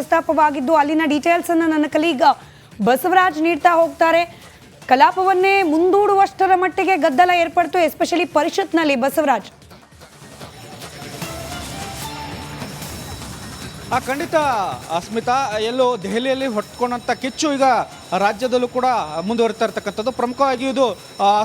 ಪ್ರಸ್ತಾಪವಾಗಿದ್ದು, ಅಲ್ಲಿನ ಡೀಟೇಲ್ಸ್ ಅನ್ನು ನನ್ನ ಕಲೀಗ ಬಸವರಾಜ್ ನೀಡ್ತಾ ಹೋಗ್ತಾರೆ. ಕಲಾಪವನ್ನೇ ಮುಂದೂಡುವಷ್ಟರ ಮಟ್ಟಿಗೆ ಗದ್ದಲ ಏರ್ಪಡ್ತು ಎಸ್ಪೆಷಲಿ ಪರಿಷತ್ನಲ್ಲಿ ಬಸವರಾಜ್. ಆ ಖಂಡಿತ, ಅಸ್ಮಿತಾ, ಎಲ್ಲೋ ದೆಹಲಿಯಲ್ಲಿ ಹೊಟ್ಕೊಂಡಂಥ ಕಿಚ್ಚು ಈಗ ರಾಜ್ಯದಲ್ಲೂ ಕೂಡ ಮುಂದುವರಿತಾ ಇರ್ತಕ್ಕಂಥದ್ದು. ಪ್ರಮುಖವಾಗಿ ಇದು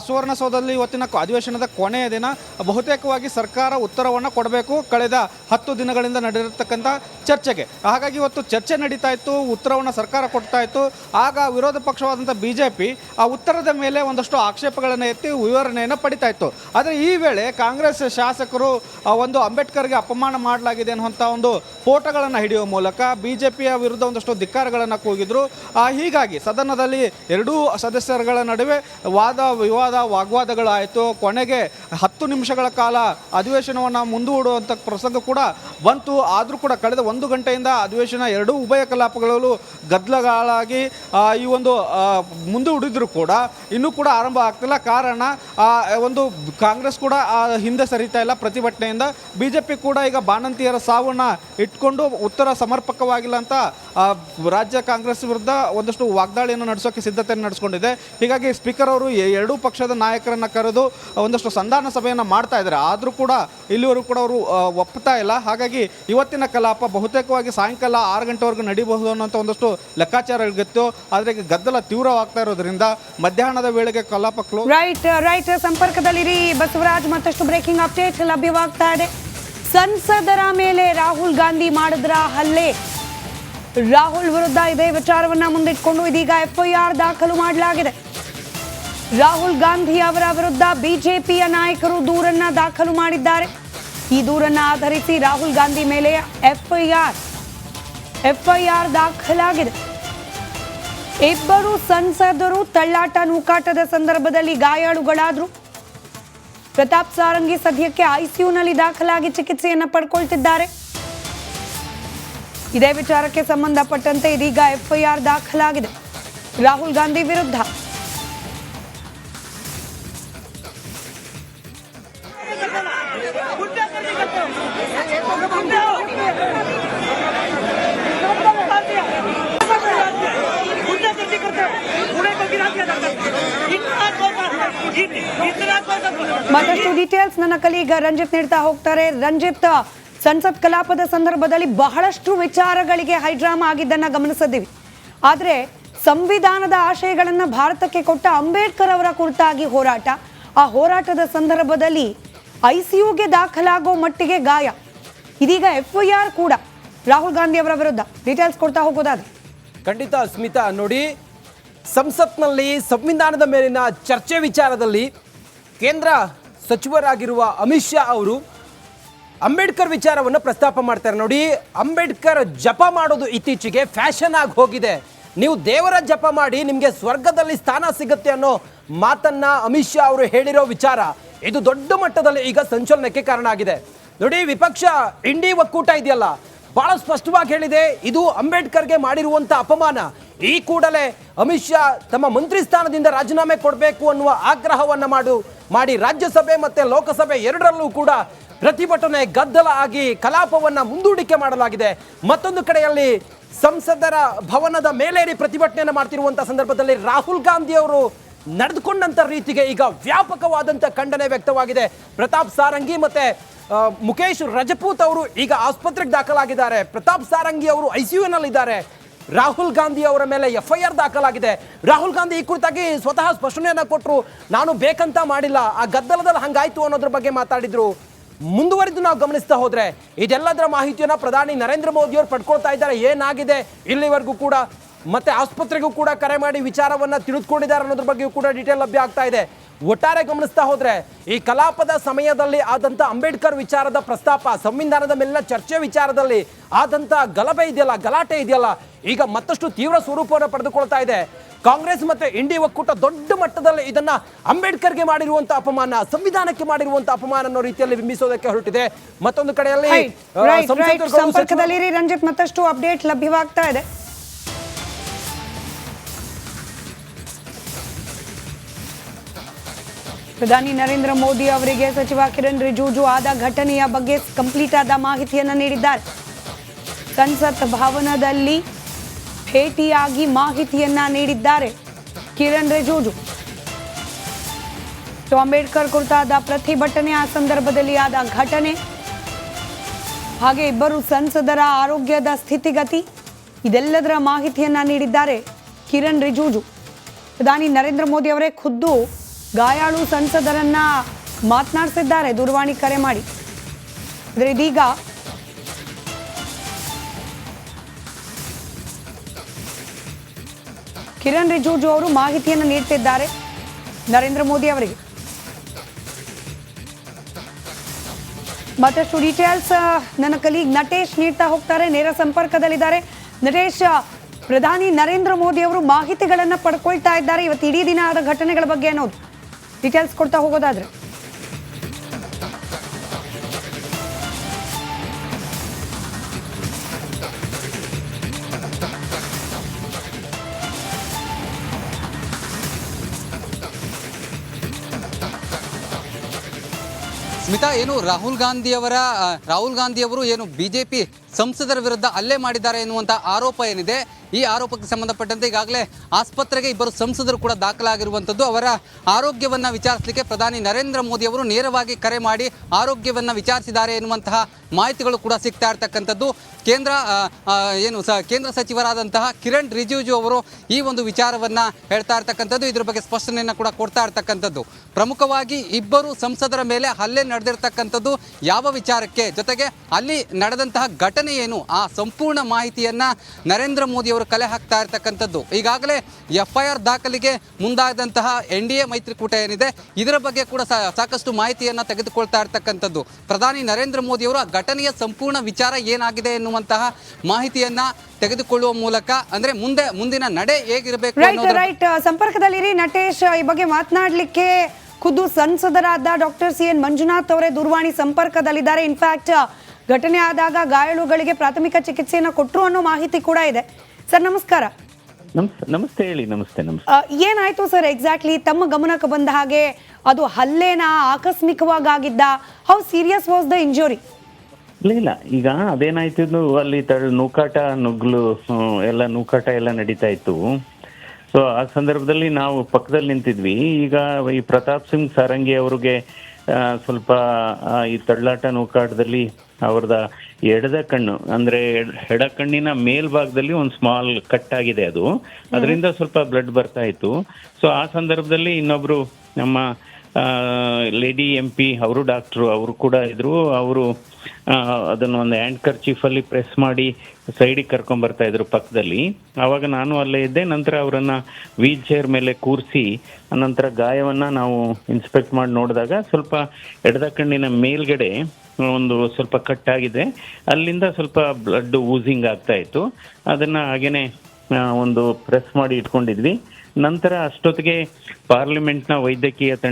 ಸುವರ್ಣಸೌಧದಲ್ಲಿ ಇವತ್ತಿನ ಅಧಿವೇಶನದ ಕೊನೆಯ ದಿನ. ಬಹುತೇಕವಾಗಿ ಸರ್ಕಾರ ಉತ್ತರವನ್ನು ಕೊಡಬೇಕು. ಕಳೆದ ಹತ್ತು ದಿನಗಳಿಂದ ನಡೆದಿರ್ತಕ್ಕಂಥ ಚರ್ಚೆಗೆ. ಹಾಗಾಗಿ ಇವತ್ತು ಚರ್ಚೆ ನಡೀತಾ ಇತ್ತು, ಉತ್ತರವನ್ನು ಸರ್ಕಾರ ಕೊಡ್ತಾ ಇತ್ತು. ಆಗ ವಿರೋಧ ಪಕ್ಷವಾದಂಥ ಬಿ ಜೆ ಪಿ ಆ ಉತ್ತರದ ಮೇಲೆ ಒಂದಷ್ಟು ಆಕ್ಷೇಪಗಳನ್ನು ಎತ್ತಿ ವಿವರಣೆಯನ್ನು ಪಡಿತಾ ಇತ್ತು. ಆದರೆ ಈ ವೇಳೆ ಕಾಂಗ್ರೆಸ್ ಶಾಸಕರು ಒಂದು ಅಂಬೇಡ್ಕರ್ಗೆ ಅಪಮಾನ ಮಾಡಲಾಗಿದೆ ಅನ್ನುವಂಥ ಒಂದು ಫೋಟೋಗಳನ್ನು ಹಿಡಿಯುವ ಮೂಲಕ ಬಿ ಜೆ ಪಿಯ ವಿರುದ್ಧ ಒಂದಷ್ಟು ಧಿಕ್ಕಾರಗಳನ್ನು ಕೂಗಿದ್ರು. ಹೀಗಾಗಿ ಹೀಗಾಗಿ ಸದನದಲ್ಲಿ ಎರಡೂ ಸದಸ್ಯರುಗಳ ನಡುವೆ ವಾದ, ವಿವಾದ, ವಾಗ್ವಾದಗಳಾಯಿತು. ಕೊನೆಗೆ ಹತ್ತು ನಿಮಿಷಗಳ ಕಾಲ ಅಧಿವೇಶನವನ್ನು ಮುಂದೂಡುವಂಥ ಪ್ರಸಂಗ ಕೂಡ ಬಂತು. ಆದರೂ ಕೂಡ ಕಳೆದ ಒಂದು ಗಂಟೆಯಿಂದ ಅಧಿವೇಶನ ಎರಡೂ ಉಭಯ ಕಲಾಪಗಳಲ್ಲೂ ಗದ್ದಲಗಳಾಗಿ ಈ ಒಂದು ಮುಂದೂಡಿದ್ರು ಕೂಡ ಇನ್ನೂ ಕೂಡ ಆರಂಭ ಆಗ್ತಿಲ್ಲ. ಕಾರಣ ಒಂದು ಕಾಂಗ್ರೆಸ್ ಕೂಡ ಹಿಂದೆ ಸರಿತಾ ಇಲ್ಲ ಪ್ರತಿಭಟನೆಯಿಂದ. ಬಿ ಜೆ ಪಿ ಕೂಡ ಈಗ ಬಾಣಂತಿಯರ ಸಾವನ್ನ ಇಟ್ಕೊಂಡು ಉತ್ತರ ಸಮರ್ಪಕವಾಗಿಲ್ಲ ಅಂತ ರಾಜ್ಯ ಕಾಂಗ್ರೆಸ್ ವಿರುದ್ಧ ಒಂದಷ್ಟು ವಾಗ್ದಾಳಿಯನ್ನು ನಡೆಸೋಕೆ ಸಿದ್ಧತೆಯನ್ನು ನಡೆಸ್ಕೊಂಡಿದೆ. ಹೀಗಾಗಿ ಸ್ಪೀಕರ್ ಅವರು ಎರಡೂ ಪಕ್ಷದ ನಾಯಕರನ್ನು ಕರೆದು ಒಂದಷ್ಟು ಸಂಧಾನ ಸಭೆಯನ್ನು ಮಾಡ್ತಾ ಇದ್ದಾರೆ. ಆದರೂ ಕೂಡ ಇಲ್ಲಿವರೆಗೂ ಕೂಡ ಅವರು ಒಪ್ತಾ ಇಲ್ಲ. ಹಾಗಾಗಿ ಇವತ್ತಿನ ಕಲಾಪ ಬಹುತೇಕವಾಗಿ ಸಾಯಂಕಾಲ ಆರು ಗಂಟೆವರೆಗೂ ನಡೀಬಹುದು ಅನ್ನೋಂಥ ಒಂದಷ್ಟು ಲೆಕ್ಕಾಚಾರಗಳಿತ್ತು ಆದರೆ ಈಗ ಗದ್ದಲ ತೀವ್ರವಾಗ್ತಾ ಇರೋದ್ರಿಂದ ಮಧ್ಯಾಹ್ನದ ವೇಳೆಗೆ ಕಲಾಪ ಕ್ಲೋಸ್ ರೈಟ್ ರೈಟ್ ಸಂಪರ್ಕದಲ್ಲಿರಿ. ಬಸವರಾಜ್, ಮತ್ತಷ್ಟು ಬ್ರೇಕಿಂಗ್ ಅಪ್ಡೇಟ್ ಲಭ್ಯವಾಗ್ತಾ ಇದೆ. ಸಂಸದರ ಮೇಲೆ ರಾಹುಲ್ ಗಾಂಧಿ ಮಾಡಿದ್ರ ಹಲ್ಲೆ. ರಾಹುಲ್ ವಿರುದ್ಧ ಇದೇ ವಿಚಾರವನ್ನ ಮುಂದಿಟ್ಕೊಂಡು ಇದೀಗ ಎಫ್ಐಆರ್ ದಾಖಲು ಮಾಡಲಾಗಿದೆ. ರಾಹುಲ್ ಗಾಂಧಿ ಅವರ ವಿರುದ್ಧ ಬಿಜೆಪಿಯ ನಾಯಕರು ದೂರನ್ನ ದಾಖಲು ಮಾಡಿದ್ದಾರೆ. ಈ ದೂರನ್ನ ಆಧರಿಸಿ ರಾಹುಲ್ ಗಾಂಧಿ ಮೇಲೆ ಎಫ್ಐಆರ್ ಎಫ್ಐಆರ್ ದಾಖಲಾಗಿದೆ. ಇಬ್ಬರು ಸಂಸದರು ತಳ್ಳಾಟ ನೂಕಾಟದ ಸಂದರ್ಭದಲ್ಲಿ ಗಾಯಾಳುಗಳಾದರು. ಪ್ರತಾಪ್ ಸಾರಂಗಿ ಸದ್ಯಕ್ಕೆ ಐಸಿಯುನಲ್ಲಿ ದಾಖಲಾಗಿ ಚಿಕಿತ್ಸೆಯನ್ನು ಪಡ್ಕೊಳ್ತಿದ್ದಾರೆ. ಇದೇ ವಿಚಾರಕ್ಕೆ ಸಂಬಂಧಪಟ್ಟಂತೆ ಇದೀಗ ಎಫ್ಐಆರ್ ದಾಖಲಾಗಿದೆ ರಾಹುಲ್ ಗಾಂಧಿ ವಿರುದ್ಧ ಮತ್ತಷ್ಟು ಡೀಟೇಲ್ಸ್ ನನ್ನ ಕಲೀಗ ರಂಜಿತ್ ನೀಡ್ತಾ ಹೋಗ್ತಾರೆ ರಂಜಿತ್ ಸಂಸತ್ ಕಲಾಪದ ಸಂದರ್ಭದಲ್ಲಿ ಬಹಳಷ್ಟು ವಿಚಾರಗಳಿಗೆ ಹೈಡ್ರಾಮಾ ಆಗಿದ್ದನ್ನು ಗಮನಿಸಿದ್ದೀವಿ ಆದರೆ ಸಂವಿಧಾನದ ಆಶಯಗಳನ್ನು ಭಾರತಕ್ಕೆ ಕೊಟ್ಟ ಅಂಬೇಡ್ಕರ್ ಅವರ ಕುರಿತಾಗಿ ಹೋರಾಟ, ಆ ಹೋರಾಟದ ಸಂದರ್ಭದಲ್ಲಿ ಐ ಐಸಿಯುಗೆ ದಾಖಲಾಗೋ ಮಟ್ಟಿಗೆ ಗಾಯ. ಇದೀಗ ಎಫ್ಐಆರ್ ಕೂಡ ರಾಹುಲ್ ಗಾಂಧಿ ಅವರ ವಿರುದ್ಧ. ಡೀಟೇಲ್ಸ್ ಕೊಡ್ತಾ ಹೋಗೋದಾದ್ರೆ. ಖಂಡಿತ ಸ್ಮಿತಾ, ನೋಡಿ, ಸಂಸತ್ನಲ್ಲಿ ಸಂವಿಧಾನದ ಮೇಲಿನ ಚರ್ಚೆ ವಿಚಾರದಲ್ಲಿ ಕೇಂದ್ರ ಸಚಿವರಾಗಿರುವ ಅಮಿತ್ ಶಾ ಅವರು ಅಂಬೇಡ್ಕರ್ ವಿಚಾರವನ್ನು ಪ್ರಸ್ತಾಪ ಮಾಡ್ತಾರೆ ನೋಡಿ, ಅಂಬೇಡ್ಕರ್ ಜಪ ಮಾಡೋದು ಇತ್ತೀಚೆಗೆ ಫ್ಯಾಷನ್ ಆಗಿ ಹೋಗಿದೆ. ನೀವು ದೇವರ ಜಪ ಮಾಡಿ ನಿಮಗೆ ಸ್ವರ್ಗದಲ್ಲಿ ಸ್ಥಾನ ಸಿಗುತ್ತೆ ಅನ್ನೋ ಮಾತನ್ನ ಅಮಿತ್ ಶಾ ಅವರು ಹೇಳಿರೋ ವಿಚಾರ ಇದು ದೊಡ್ಡ ಮಟ್ಟದಲ್ಲಿ ಈಗ ಸಂಚಲನಕ್ಕೆ ಕಾರಣ ಆಗಿದೆ. ನೋಡಿ, ವಿಪಕ್ಷ ಇಂಡಿ ಒಕ್ಕೂಟ ಇದೆಯಲ್ಲ, ಬಹಳ ಸ್ಪಷ್ಟವಾಗಿ ಹೇಳಿದೆ, ಇದು ಅಂಬೇಡ್ಕರ್ಗೆ ಮಾಡಿರುವಂತ ಅಪಮಾನ. ಈ ಕೂಡಲೇ ಅಮಿತ್ ಶಾ ತಮ್ಮ ಮಂತ್ರಿ ಸ್ಥಾನದಿಂದ ರಾಜೀನಾಮೆ ಕೊಡಬೇಕು ಅನ್ನುವ ಆಗ್ರಹವನ್ನು ಮಾಡು, ಮಾಡಿ ರಾಜ್ಯಸಭೆ ಮತ್ತೆ ಲೋಕಸಭೆ ಎರಡರಲ್ಲೂ ಕೂಡ ಪ್ರತಿಭಟನೆ ಗದ್ದಲ ಆಗಿ ಕಲಾಪವನ್ನು ಮುಂದೂಡಿಕೆ ಮಾಡಲಾಗಿದೆ. ಮತ್ತೊಂದು ಕಡೆಯಲ್ಲಿ ಸಂಸದರ ಭವನದ ಮೇಲೇರಿ ಪ್ರತಿಭಟನೆಯನ್ನು ಮಾಡ್ತಿರುವಂತಹ ಸಂದರ್ಭದಲ್ಲಿ ರಾಹುಲ್ ಗಾಂಧಿ ಅವರು ನಡೆದುಕೊಂಡಂತ ರೀತಿಗೆ ಈಗ ವ್ಯಾಪಕವಾದಂತ ಖಂಡನೆ ವ್ಯಕ್ತವಾಗಿದೆ. ಪ್ರತಾಪ್ ಸಾರಂಗಿ ಮತ್ತೆ ಮುಖೇಶ್ ರಜಪೂತ್ ಅವರು ಈಗ ಆಸ್ಪತ್ರೆಗೆ ದಾಖಲಾಗಿದ್ದಾರೆ. ಪ್ರತಾಪ್ ಸಾರಂಗಿ ಅವರು ಐಸಿಯುನಲ್ಲಿದ್ದಾರೆ. ರಾಹುಲ್ ಗಾಂಧಿ ಅವರ ಮೇಲೆ ಎಫ್ ಐ ಆರ್ ದಾಖಲಾಗಿದೆ. ರಾಹುಲ್ ಗಾಂಧಿ ಈ ಕುರಿತಾಗಿ ಸ್ವತಃ ಸ್ಪಷ್ಟನೆಯನ್ನು ಕೊಟ್ಟರು ನಾನು ಬೇಕಂತ ಮಾಡಿಲ್ಲ, ಆ ಗದ್ದಲದಲ್ಲಿ ಹಂಗಾಯ್ತು ಅನ್ನೋದ್ರ ಬಗ್ಗೆ ಮಾತಾಡಿದ್ರು. ಮುಂದುವರಿದು ನಾವು ಗಮನಿಸ್ತಾ ಹೋದರೆ ಇದೆಲ್ಲದರ ಮಾಹಿತಿಯನ್ನ ಪ್ರಧಾನಿ ನರೇಂದ್ರ ಮೋದಿ ಅವರು ಪಡ್ಕೊಳ್ತಾ ಇದ್ದಾರೆ. ಏನಾಗಿದೆ? ಇಲ್ಲಿವರೆಗೂ ಕೂಡ ಮತ್ತೆ ಆಸ್ಪತ್ರೆಗೂ ಕೂಡ ಕರೆ ಮಾಡಿ ವಿಚಾರವನ್ನ ತಿಳಿದುಕೊಂಡಿದ್ದಾರೆ ಅನ್ನೋದ್ರ ಬಗ್ಗೆಯೂ ಕೂಡ ಡೀಟೇಲ್ ಲಭ್ಯ ಆಗ್ತಾ ಇದೆ. ಒಟ್ಟಾರೆ ಗಮನಿಸ್ತಾ ಹೋದ್ರೆ ಈ ಕಲಾಪದ ಸಮಯದಲ್ಲಿ ಆದಂತ ಅಂಬೇಡ್ಕರ್ ವಿಚಾರದ ಪ್ರಸ್ತಾಪ ಸಂವಿಧಾನದ ಮೇಲಿನ ಚರ್ಚೆ ವಿಚಾರದಲ್ಲಿ ಆದಂತ ಗಲಭೆ ಇದೆಯಲ್ಲ ಗಲಾಟೆ ಇದೆಯಲ್ಲ ಈಗ ಮತ್ತಷ್ಟು ತೀವ್ರ ಸ್ವರೂಪವನ್ನು ಪಡೆದುಕೊಳ್ತಾ ಇದೆ. ಕಾಂಗ್ರೆಸ್ ಮತ್ತೆ ಇಂಡಿ ಒಕ್ಕೂಟ ದೊಡ್ಡ ಮಟ್ಟದಲ್ಲಿ ಇದನ್ನ ಅಂಬೇಡ್ಕರ್ಗೆ ಮಾಡಿರುವಂತ ಅಪಮಾನ ಸಂವಿಧಾನಕ್ಕೆ ಮಾಡಿರುವಂತ ಅಪಮಾನ ಅನ್ನೋ ರೀತಿಯಲ್ಲಿ ಬಿಂಬಿಸೋದಕ್ಕೆ ಹೊರಟಿದೆ. ಮತ್ತೊಂದು ಕಡೆಯಲ್ಲಿ ಸಂಪರ್ಕದಲ್ಲಿ ರಂಜಿತ್ ಮತ್ತಷ್ಟು ಅಪ್ಡೇಟ್ ಲಭ್ಯವಾಗ್ತಾ ಇದೆ. ಪ್ರಧಾನಿ ನರೇಂದ್ರ ಮೋದಿ ಅವರಿಗೆ ಸಚಿವ ಕಿರಣ್ ರಿಜಿಜು ಆದ ಘಟನೆಯ ಬಗ್ಗೆ ಕಂಪ್ಲೀಟ್ ಆದ ಮಾಹಿತಿಯನ್ನು ನೀಡಿದ್ದಾರೆ. ಸಂಸತ್ ಭವನದಲ್ಲಿ ಭೇಟಿಯಾಗಿ ಮಾಹಿತಿಯನ್ನ ನೀಡಿದ್ದಾರೆ ಕಿರಣ್ ರಿಜಿಜು. ಅಂಬೇಡ್ಕರ್ ಕುರಿತಾದ ಪ್ರತಿಭಟನೆ ಆ ಸಂದರ್ಭದಲ್ಲಿ ಆದ ಘಟನೆ. ಹಾಗೆ ಇಬ್ಬರು ಸಂಸದರ ಆರೋಗ್ಯದ ಸ್ಥಿತಿಗತಿ, ಇದೆಲ್ಲದರ ಮಾಹಿತಿಯನ್ನ ನೀಡಿದ್ದಾರೆ ಕಿರಣ್ ರಿಜಿಜು. ಪ್ರಧಾನಿ ನರೇಂದ್ರ ಮೋದಿ ಅವರೇ ಖುದ್ದು ಗಾಯಾಳು ಸಂಸದರನ್ನ ಮಾತನಾಡಿಸಿದ್ದಾರೆ. ದೂರವಾಣಿ ಕರೆ ಮಾಡಿ. ಇದೀಗ ಕಿರಣ್ ರಿಜಿಜು ಅವರು ಮಾಹಿತಿಯನ್ನು ನೀಡ್ತಿದ್ದಾರೆ ನರೇಂದ್ರ ಮೋದಿ ಅವರಿಗೆ. ಮತ್ತಷ್ಟು ಡೀಟೇಲ್ಸ್ ನನ್ನ ಕಲೀಗ್ ನಟೇಶ್ ನೀಡ್ತಾ ಹೋಗ್ತಾರೆ. ನೇರ ಸಂಪರ್ಕದಲ್ಲಿದ್ದಾರೆ. ನಟೇಶ್ ಪ್ರಧಾನಿ ನರೇಂದ್ರ ಮೋದಿ ಅವರು ಮಾಹಿತಿಗಳನ್ನ ಪಡ್ಕೊಳ್ತಾ ಇದ್ದಾರೆ. ಇವತ್ತು ಇಡೀ ದಿನ ಆದ ಘಟನೆಗಳ ಬಗ್ಗೆ ಅನ್ನೋದು. ಡೀಟೇಲ್ಸ್ ಕೊಡ್ತಾ ಹೋಗೋದಾದ್ರೆ. ಸ್ಮಿತಾ ಏನು ರಾಹುಲ್ ಗಾಂಧಿಯವರ ರಾಹುಲ್ ಗಾಂಧಿಯವರು ಏನು ಬಿಜೆಪಿ ಸಂಸದರ ವಿರುದ್ಧ ಹಲ್ಲೆ ಮಾಡಿದ್ದಾರೆ ಎನ್ನುವಂಥ ಆರೋಪ ಏನಿದೆ, ಈ ಆರೋಪಕ್ಕೆ ಸಂಬಂಧಪಟ್ಟಂತೆ ಈಗಾಗಲೇ ಆಸ್ಪತ್ರೆಗೆ ಇಬ್ಬರು ಸಂಸದರು ಕೂಡ ದಾಖಲಾಗಿರುವಂಥದ್ದು. ಅವರ ಆರೋಗ್ಯವನ್ನು ವಿಚಾರಿಸಲಿಕ್ಕೆ ಪ್ರಧಾನಿ ನರೇಂದ್ರ ಮೋದಿ ಅವರು ನೇರವಾಗಿ ಕರೆ ಮಾಡಿ ಆರೋಗ್ಯವನ್ನು ವಿಚಾರಿಸಿದ್ದಾರೆ ಎನ್ನುವಂತಹ ಮಾಹಿತಿಗಳು ಕೂಡ ಸಿಗ್ತಾ ಇರ್ತಕ್ಕಂಥದ್ದು. ಕೇಂದ್ರ ಏನು ಸ, ಕೇಂದ್ರ ಸಚಿವರಾದಂತಹ ಕಿರಣ್ ರಿಜಿಜು ಅವರು ಈ ಒಂದು ವಿಚಾರವನ್ನು ಹೇಳ್ತಾ ಇರ್ತಕ್ಕಂಥದ್ದು. ಇದ್ರ ಬಗ್ಗೆ ಸ್ಪಷ್ಟನೆಯನ್ನು ಕೂಡ ಕೊಡ್ತಾ ಇರ್ತಕ್ಕಂಥದ್ದು. ಪ್ರಮುಖವಾಗಿ ಇಬ್ಬರು ಸಂಸದರ ಮೇಲೆ ಹಲ್ಲೆ ನಡೆದಿರ್ತಕ್ಕಂಥದ್ದು ಯಾವ ವಿಚಾರಕ್ಕೆ? ಜೊತೆಗೆ ಅಲ್ಲಿ ನಡೆದಂತಹ ಘಟನೆ ಏನು? ಆ ಸಂಪೂರ್ಣ ಮಾಹಿತಿಯನ್ನ ನರೇಂದ್ರ ಮೋದಿ ಅವರು ಕಲೆ ಹಾಕ್ತಾ ಇರ್ತಕ್ಕಂಥದ್ದು. ಈಗಾಗಲೇ ಎಫ್ ಐ ಆರ್ ದಾಖಲಿಗೆ ಮುಂದಾದಂತಹ ಎನ್ ಡಿ ಎ ಮೈತ್ರಿಕೂಟ ಏನಿದೆ ಇದರ ಬಗ್ಗೆ ಕೂಡ ಸಾಕಷ್ಟು ಮಾಹಿತಿಯನ್ನ ತೆಗೆದುಕೊಳ್ತಾ ಇರ್ತಕ್ಕಂಥದ್ದು. ಪ್ರಧಾನಿ ನರೇಂದ್ರ ಮೋದಿ ಅವರು ಆ ಘಟನೆಯ ಸಂಪೂರ್ಣ ವಿಚಾರ ಏನಾಗಿದೆ ಎನ್ನುವಂತಹ ಮಾಹಿತಿಯನ್ನ ತೆಗೆದುಕೊಳ್ಳುವ ಮೂಲಕ ಅಂದ್ರೆ ಮುಂದೆ ಮುಂದಿನ ನಡೆ ಹೇಗಿರಬೇಕು ರೈಟ್ ಸಂಪರ್ಕದಲ್ಲಿರಿ ನಟೇಶ್. ಈ ಬಗ್ಗೆ ಮಾತನಾಡಲಿಕ್ಕೆ ಖುದ್ದು ಸಂಸದರಾದ ಡಾಕ್ಟರ್ ಸಿ ಎನ್ ಮಂಜುನಾಥ್ ಅವರೇ ದೂರವಾಣಿ ಸಂಪರ್ಕದಲ್ಲಿದ್ದಾರೆ. ಇನ್ಫ್ಯಾಕ್ಟ್ ಘಟನೆ ಆದಾಗ ಗಾಯಾಳುಗಳಿಗೆ ಪ್ರಾಥಮಿಕ ಚಿಕಿತ್ಸೆಯನ್ನು ಕೊಟ್ಟರು ಅನ್ನೋ ಮಾಹಿತಿ ಕೂಡ ಇದೆ. ಸರ್ ನಮಸ್ಕಾರ. ನಮಸ್ತೆ ಹೇಳಿ ನಮಸ್ತೆ ನಮಸ್ತೆ. ಏನಾಯ್ತು ಸರ್ ಎಕ್ಸಾಕ್ಟ್ಲಿ? ತಮ್ಮ ಗಮನಕ್ಕೆ ಬಂದ ಹಾಗೆ ಅದು ಹಲ್ಲೇನಾ ಆಕಸ್ಮಿಕವಾಗಿ ಆಗಿದ್ದ how serious was the injury? ಇಲ್ಲ ಇಲ್ಲ. ಈಗ ಅದೇನಾಯ್ತಿದ್ದು ಅಲ್ಲಿ ತಳ ನೂಕಾಟ ನುಗ್ಲು ಎಲ್ಲ ನೂಕಾಟ ಎಲ್ಲ ನಡೀತಾ ಇತ್ತು. ಸೊ ಆ ಸಂದರ್ಭದಲ್ಲಿ ನಾವು ಪಕ್ಕದಲ್ಲಿ ನಿಂತಿದ್ವಿ. ಈಗ ಈ ಪ್ರತಾಪ್ ಸಿಂಗ್ ಸಾರಂಗಿ ಅವ್ರಿಗೆ ಸ್ವಲ್ಪ ಈ ತಳ್ಳಾಟ ನೂಕಾಟದಲ್ಲಿ ಅವ್ರದ ಎಡದ ಕಣ್ಣು, ಅಂದ್ರೆ ಎಡ್- ಕಣ್ಣಿನ ಮೇಲ್ಭಾಗದಲ್ಲಿ ಒಂದು ಸ್ಮಾಲ್ ಕಟ್ ಆಗಿದೆ ಅದು. ಅದರಿಂದ ಸ್ವಲ್ಪ ಬ್ಲಡ್ ಬರ್ತಾ ಇತ್ತು. ಸೊ ಆ ಸಂದರ್ಭದಲ್ಲಿ ಇನ್ನೊಬ್ರು ನಮ್ಮ ಲೇಡಿ ಎಂ ಪಿ ಅವರು ಡಾಕ್ಟ್ರು ಅವರು ಕೂಡ ಇದ್ರು. ಅವರು ಅದನ್ನು ಒಂದು ಹ್ಯಾಂಡ್ ಕರ್ಚೀಫಲ್ಲಿ ಪ್ರೆಸ್ ಮಾಡಿ ಸೈಡಿಗೆ ಕರ್ಕೊಂಡ್ ಬರ್ತಾ ಇದ್ರು ಪಕ್ಕದಲ್ಲಿ. ಆವಾಗ ನಾನು ಅಲ್ಲೇ ಇದ್ದೆ. ನಂತರ ಅವರನ್ನ ವೀಲ್ ಚೇರ್ ಮೇಲೆ ಕೂರಿಸಿ, ನಂತರ ಗಾಯವನ್ನ ನಾವು ಇನ್ಸ್ಪೆಕ್ಟ್ ಮಾಡಿ ನೋಡಿದಾಗ ಸ್ವಲ್ಪ ಎಡದ ಕಣ್ಣಿನ ಮೇಲ್ಗಡೆ ಒಂದು ಸ್ವಲ್ಪ ಕಟ್ ಆಗಿದೆ. ಅಲ್ಲಿಂದ ಸ್ವಲ್ಪ ಬ್ಲಡ್ ಊಸಿಂಗ್ ಆಗ್ತಾ ಇತ್ತು. ಅದನ್ನ ಹಾಗೇನೆ ಒಂದು ಪ್ರೆಸ್ ಮಾಡಿ ಇಟ್ಕೊಂಡಿದ್ವಿ. ನಂತರ ಅಷ್ಟೊತ್ತಿಗೆ ಪಾರ್ಲಿಮೆಂಟ್ನ ವೈದ್ಯಕೀಯ ತಂಡ